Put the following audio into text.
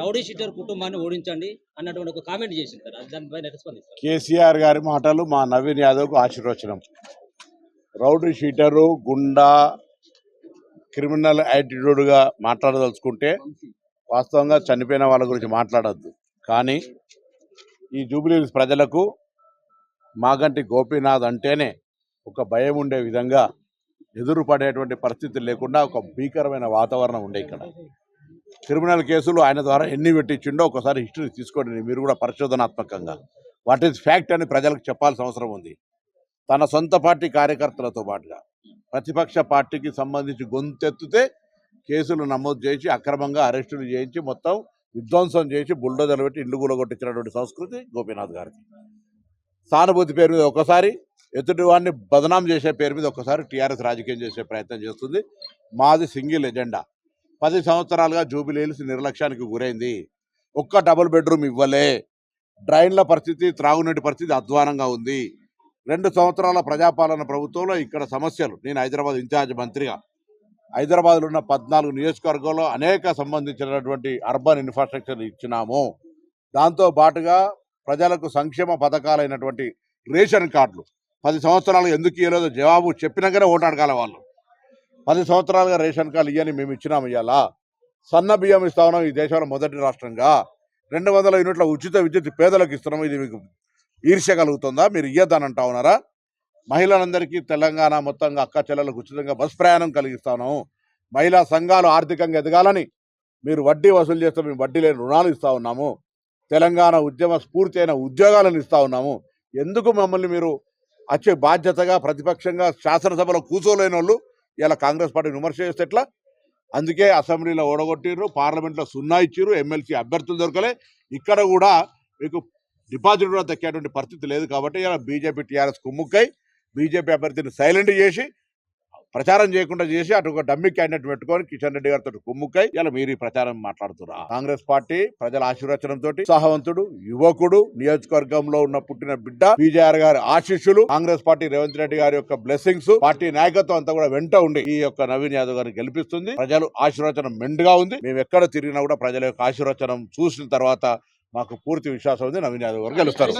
Rowdy sheeter కుటుంబాన్ని ఓడించండి అన్నటువంటి ఒక కామెంట్ చేసింది సార్ దానిపైన రెస్పాన్స్ కేసీఆర్ గారి మాటలు మా నవీన్ యాదవ్కు ఆశీర్వచనం. రౌడీ షీటరు గుండా క్రిమినల్ యాటిట్యూడ్గా మాట్లాడదలుచుకుంటే వాస్తవంగా చనిపోయిన వాళ్ళ గురించి మాట్లాడద్దు. కానీ ఈ జూబిలీస్ ప్రజలకు మాగంటి గోపీనాథ్ అంటేనే ఒక భయం ఉండే విధంగా ఎదురు పడేటువంటి పరిస్థితి లేకుండా ఒక భీకరమైన వాతావరణం ఉండే ఇక్కడ. క్రిమినల్ కేసులు ఆయన ద్వారా ఎన్ని పెట్టించిండో ఒకసారి హిస్టరీ తీసుకోండి. మీరు కూడా పరిశోధనాత్మకంగా. వాట్ ఈస్ ఫ్యాక్ట్ అని ప్రజలకు చెప్పాల్సిన అవసరం ఉంది. తన సొంత పార్టీ కార్యకర్తలతో పాటుగా. ప్రతిపక్ష పార్టీకి సంబంధించి గొంతెత్తితే కేసులు నమోదు చేసి అక్రమంగా అరెస్టులు చేయించి మొత్తం విధ్వంసం చేసి బుల్డోజర్లు పెట్టి ఇల్లు కూలగొట్టించినటువంటి సంస్కృతి గోపీనాథ్ గారికి. సానుభూతి పేరు మీద ఒకసారి ఎదుటి వాడిని బదనాం చేసే పేరు మీద ఒకసారి టీఆర్ఎస్ రాజకీయం చేసే ప్రయత్నం చేస్తుంది. మాది సింగిల్ ఎజెండా. పది సంవత్సరాలుగా జూబిలీహిల్స్ నిర్లక్ష్యానికి గురైంది. ఒక్క డబుల్ బెడ్రూమ్ ఇవ్వలే. డ్రైన్ల పరిస్థితి త్రాగునీటి పరిస్థితి అధ్వానంగా ఉంది. రెండు సంవత్సరాల ప్రజాపాలన ప్రభుత్వంలో ఇక్కడ సమస్యలు. నేను హైదరాబాద్ ఇన్ఛార్జ్ మంత్రిగా. హైదరాబాద్లో ఉన్న పద్నాలుగు నియోజకవర్గంలో అనేక సంబంధించినటువంటి అర్బన్ ఇన్ఫ్రాస్ట్రక్చర్ ఇచ్చినాము. దాంతో పాటుగా ప్రజలకు సంక్షేమ పథకాలైనటువంటి రేషన్ కార్డులు. పది సంవత్సరాలు ఎందుకు ఇవ్వలేదో జవాబు చెప్పినాకనే ఓటు అడగాల వాళ్ళు. పది సంవత్సరాలుగా రేషన్ కార్డు ఇవ్వని మేము ఇచ్చినాము ఇవాళ సన్న బియ్యం ఇస్తా ఉన్నాం ఈ దేశంలో మొదటి రాష్ట్రంగా. రెండు వందల యూనిట్ల ఉచిత విద్యుత్ పేదలకు ఇస్తున్నాము ఇది మీకు ఈర్ష్య కలుగుతుందా? మీరు ఇయ్యద్దానంటా అంటా ఉన్నారా? మహిళలందరికీ తెలంగాణ మొత్తంగా అక్క చెల్లెలకు ఉచితంగా బస్ ప్రయాణం కలిగిస్తా ఉన్నాము మహిళా సంఘాలు ఆర్థికంగా ఎదగాలని మీరు వడ్డీ వసూలు చేస్తే మేము వడ్డీ లేని రుణాలు ఇస్తా ఉన్నాము. తెలంగాణ ఉద్యమ స్ఫూర్తి అయిన ఉద్యోగాలను ఇస్తా ఉన్నాము. ఎందుకు మమ్మల్ని మీరు వచ్చే బాధ్యతగా ప్రతిపక్షంగా శాసనసభలో కూర్చోలేని వాళ్ళు ఇలా కాంగ్రెస్ పార్టీ విమర్శ చేస్తే ఎట్లా? అందుకే అసెంబ్లీలో ఓడగొట్టిర్రు పార్లమెంట్లో సున్నా ఇచ్చిర్రు ఎమ్మెల్సీ అభ్యర్థులు దొరకలే. ఇక్కడ కూడా మీకు డిపాజిట్ కూడా దక్కేటువంటి పరిస్థితి లేదు కాబట్టి ఇలా బీజేపీ టీఆర్ఎస్ కుమ్ముక్కై బీజేపీ అభ్యర్థిని సైలెంట్ చేసి ప్రచారం చేయకుండా చేసి అటు ఒక డమ్మి క్యాండిడేట్ పెట్టుకొని కిషన్ రెడ్డి గారితో కుమ్ముక్కై ఇలా మీరు ఈ ప్రచారం మాట్లాడుతున్నారు కాంగ్రెస్ పార్టీ ప్రజల ఆశీర్వచనంతో ఉత్సాహవంతుడు యువకుడు నియోజకవర్గంలో ఉన్న పుట్టిన బిడ్డ బీజేఆర్ గారి ఆశీస్సులు కాంగ్రెస్ పార్టీ రేవంత్ రెడ్డి గారి యొక్క బ్లెస్సింగ్స్ పార్టీ నాయకత్వం అంతా కూడా వెంట ఉండి ఈ యొక్క నవీన్ యాదవ్ గారిని గెలిపిస్తుంది. ప్రజలు ఆశీర్వచనం మెండుగా ఉంది. మేము ఎక్కడ తిరిగినా కూడా ప్రజల యొక్క ఆశీర్వచనం చూసిన తర్వాత మాకు పూర్తి విశ్వాసం ఉంది. నవీన్ యాదవ్ గారు గెలుస్తారు.